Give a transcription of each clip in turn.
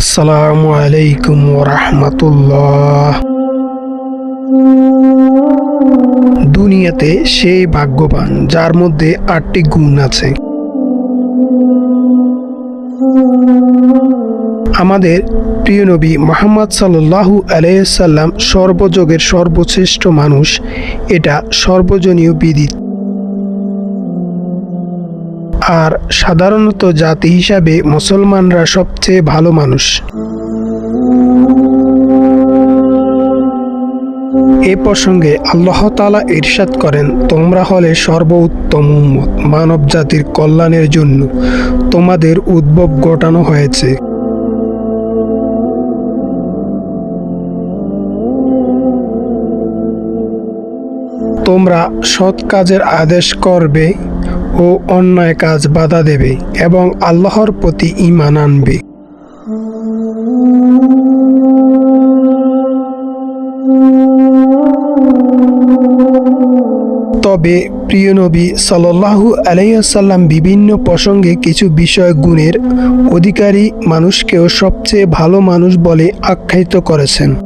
আসসালামু আলাইকুম রহমতুল্লাহ দুনিয়াতে সেই ভাগ্যবান, যার মধ্যে আটটি গুণ আছে। আমাদের প্রিয় নবী মোহাম্মদ সাল্লাহু আলাইসাল্লাম সর্বযোগের সর্বশ্রেষ্ঠ মানুষ, এটা সর্বজনীয় বিদিত। আর সাধারণত জাতি হিসাবে মুসলমানরা সবচেয়ে ভালো মানুষ। এ প্রসঙ্গে আল্লাহ তালা ইরশাদ করেন, তোমরা হলে সর্বোত্তম উম্মত, মানব জাতির কল্যাণের জন্য তোমাদের উদ্ভব ঘটানো হয়েছে। তোমরা সৎ কাজের আদেশ করবে ও অন্যায় কাজ বাধা দেবে এবং আল্লাহর প্রতি ঈমান আনবে। তবে প্রিয় নবী সাল্লাল্লাহু আলাইসাল্লাম বিভিন্ন প্রসঙ্গে কিছু বিষয় গুণের অধিকারী মানুষকেও সবচেয়ে ভালো মানুষ বলে আখ্যায়িত করেছেন।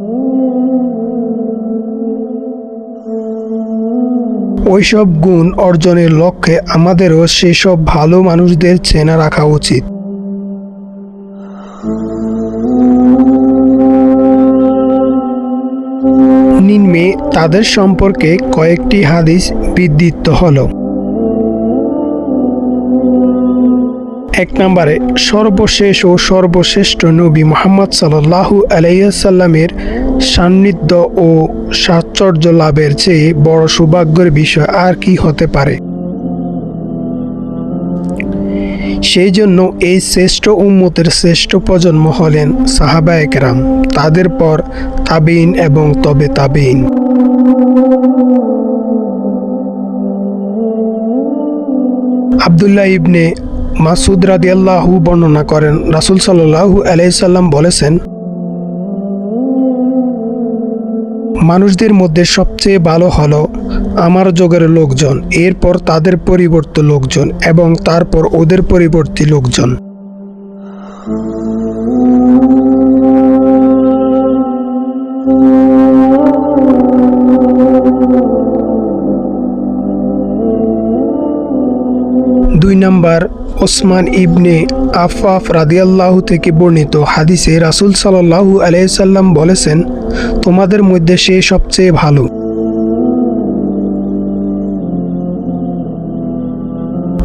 ওইসব গুণ অর্জনের লক্ষ্যে আমাদেরও সেসব ভালো মানুষদের চেনা রাখা উচিত। নিম্নে তাদের সম্পর্কে কয়েকটি হাদিস বিদ্যুৎ হলো। এক নম্বরে, সর্বশেষ ও সর্বশ্রেষ্ঠ নবী মোহাম্মদ সাল্লাহু আলাইসাল্লামের সান্নিধ্য ও সাশ্চর্য লাভের চেয়ে বড় সৌভাগ্যের বিষয় আর কি হতে পারে? সেই জন্য এই শ্রেষ্ঠ উম্মতের শ্রেষ্ঠ প্রজন্ম হলেন সাহাবা একরাম, তাদের পর তাবিন এবং তবে তাবিন আবদুল্লাহ ইবনে মাসুদ রাদিয়াল্লাহু বর্ণনা করেন, রাসুল সাল্লাহু আলাইসাল্লাম বলেছেন মানুষদের মধ্যে সবচেয়ে ভালো হলো আমার যোগের লোকজন, এরপর তাদের পরিবর্তী লোকজন এবং তারপর ওদের পরিবর্তী লোকজন। দুই নাম্বার ওসমান ইবনে আফাফ রাদিয়াল্লাহু থেকে বর্ণিত হাদিসে রাসুল সাল্লাহু আলাইসাল্লাম বলেছেন, তোমাদের মধ্যে সে সবচেয়ে ভালো।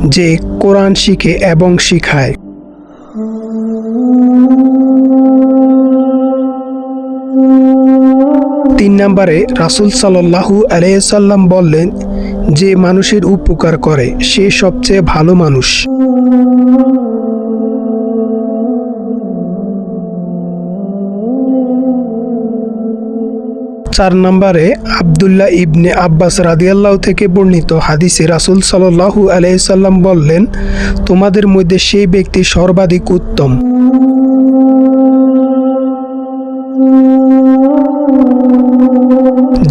যে কোরআন শিখে এবং শিখায়। তিন নম্বরে রাসুল সাল্লাহু আলাইসাল্লাম বললেন, যে মানুষের উপকার করে, সে সবচেয়ে ভালো মানুষ। চার নম্বরে আবদুল্লাহ ইবনে আব্বাস রাদিয়াল্লাহ থেকে বর্ণিত হাদিসে রাসুল সাল্লাহু আলাইসাল্লাম বললেন, তোমাদের মধ্যে সেই ব্যক্তি সর্বাধিক উত্তম।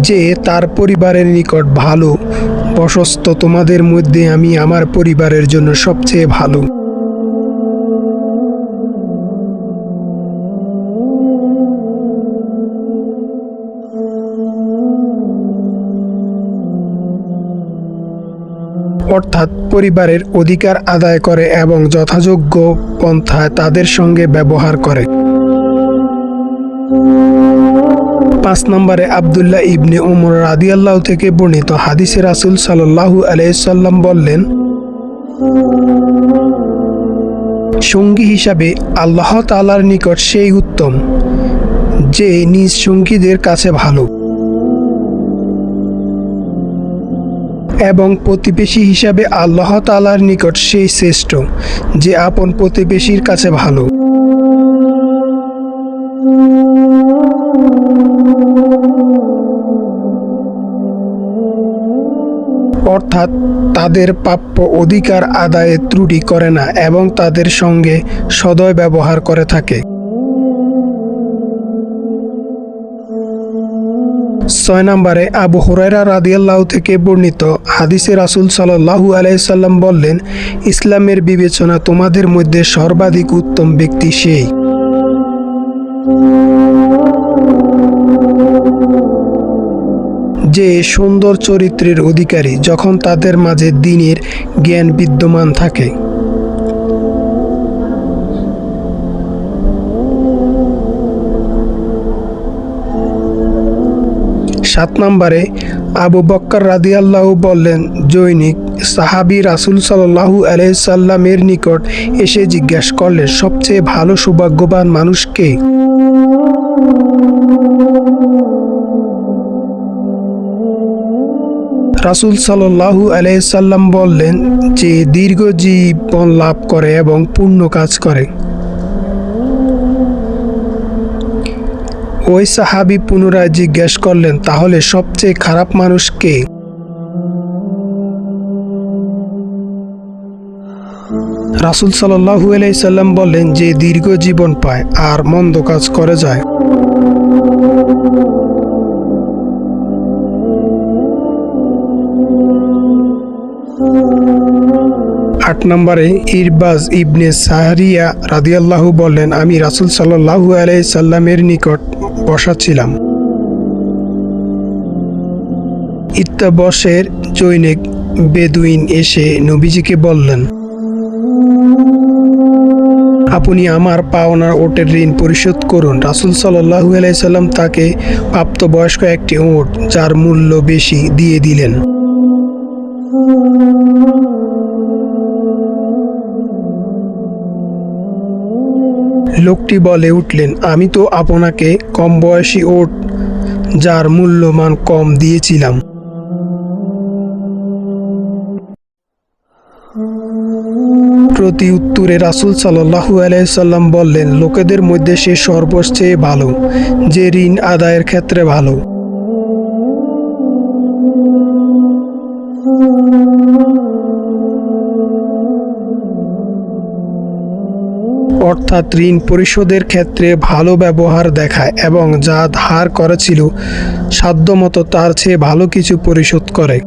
যে তার পরিবারের নিকট ভালো প্রশস্ত তোমাদের মধ্যে আমি আমার পরিবারের জন্য সবচেয়ে ভালো। অর্থাৎ পরিবারের অধিকার আদায় করে এবং যথাযোগ্য পন্থায় তাদের সঙ্গে ব্যবহার করে। পাঁচ নম্বরে আবদুল্লাহ ইবনে উমর রাদিয়াল্লাহ থেকে বর্ণিত হাদিসে রাসুল সাল্লাহু আলাইসাল্লাম বললেন, সঙ্গী হিসাবে আল্লাহ তালার নিকট সেই উত্তম, যে নিজ সঙ্গীদের কাছে ভালো। এবং প্রতিবেশী হিসাবে আল্লাহ তালার নিকট সেই শ্রেষ্ঠ, যে আপন প্রতিবেশীর কাছে ভালো। অর্থাৎ তাদের প্রাপ্য অধিকার আদায়ে ত্রুটি করে না এবং তাদের সঙ্গে সদয় ব্যবহার করে থাকে। ছয় নম্বরে আবু হুরাইরা রাদিয়াল্লাহ থেকে বর্ণিত হাদিসে রাসুল সাল্লাহু আলাইসাল্লাম বললেন, ইসলামের বিবেচনা তোমাদের মধ্যে সর্বাধিক উত্তম ব্যক্তি সেই। যে সুন্দর চরিত্রের অধিকারী যখন তাদের মাঝে দিনের জ্ঞান বিদ্যমান থাকে। সাত নম্বরে আবু বক্কর রাদিয়াল্লাহু বললেন, জৈনিক সাহাবি রাসুল সাল্লাহু আলাইসাল্লামের নিকট এসে জিজ্ঞাসা করলেন, সবচেয়ে ভালো সৌভাগ্যবান মানুষকে রাসুল সাল্লাহু আলাইসাল্লাম বললেন, যে দীর্ঘ জীবন লাভ করে এবং পূর্ণ কাজ করে। ওই সাহাবি পুনরায় জিজ্ঞেস করলেন, তাহলে সবচেয়ে খারাপ মানুষ কে? রাসুল সাল্লাহু আলাইসাল্লাম বললেন, যে দীর্ঘ জীবন পায় আর মন্দ কাজ করে যায়। আট নম্বরে ইরবাজ ইবনে সাহারিয়া রাদিয়াল্লাহু বললেন, আমি রাসুল সাল্লাহু আলাইসাল্লামের নিকট বসা ছিলাম ইত্যাবসের জৈনিক বেদুইন এসে নবীজিকে বললেন, আপনি আমার পাওনার ওটের ঋণ পরিশোধ করুন। রাসুল সাল্লাহু আলাইসাল্লাম তাকে প্রাপ্তবয়স্ক একটি ওট, যার মূল্য বেশি, দিয়ে দিলেন। লোকটি বলে উঠলেন, আমি তো আপনাকে কম বয়সী ওট, যার মূল্যমান কম দিয়েছিলাম। প্রতি উত্তরে রাসুল সাল্লাহু আলাইসাল্লাম বললেন, লোকেদের মধ্যে সে সর্বচেয়ে ভালো, যে ঋণ আদায়ের ক্ষেত্রে ভালো। অর্থাৎ ঋণ পরিশোধের ক্ষেত্রে ভালো ব্যবহার দেখায় এবং যা ধার করেছিল, সাধ্যমতো তার চেয়ে ভালো কিছু পরিশোধ করে।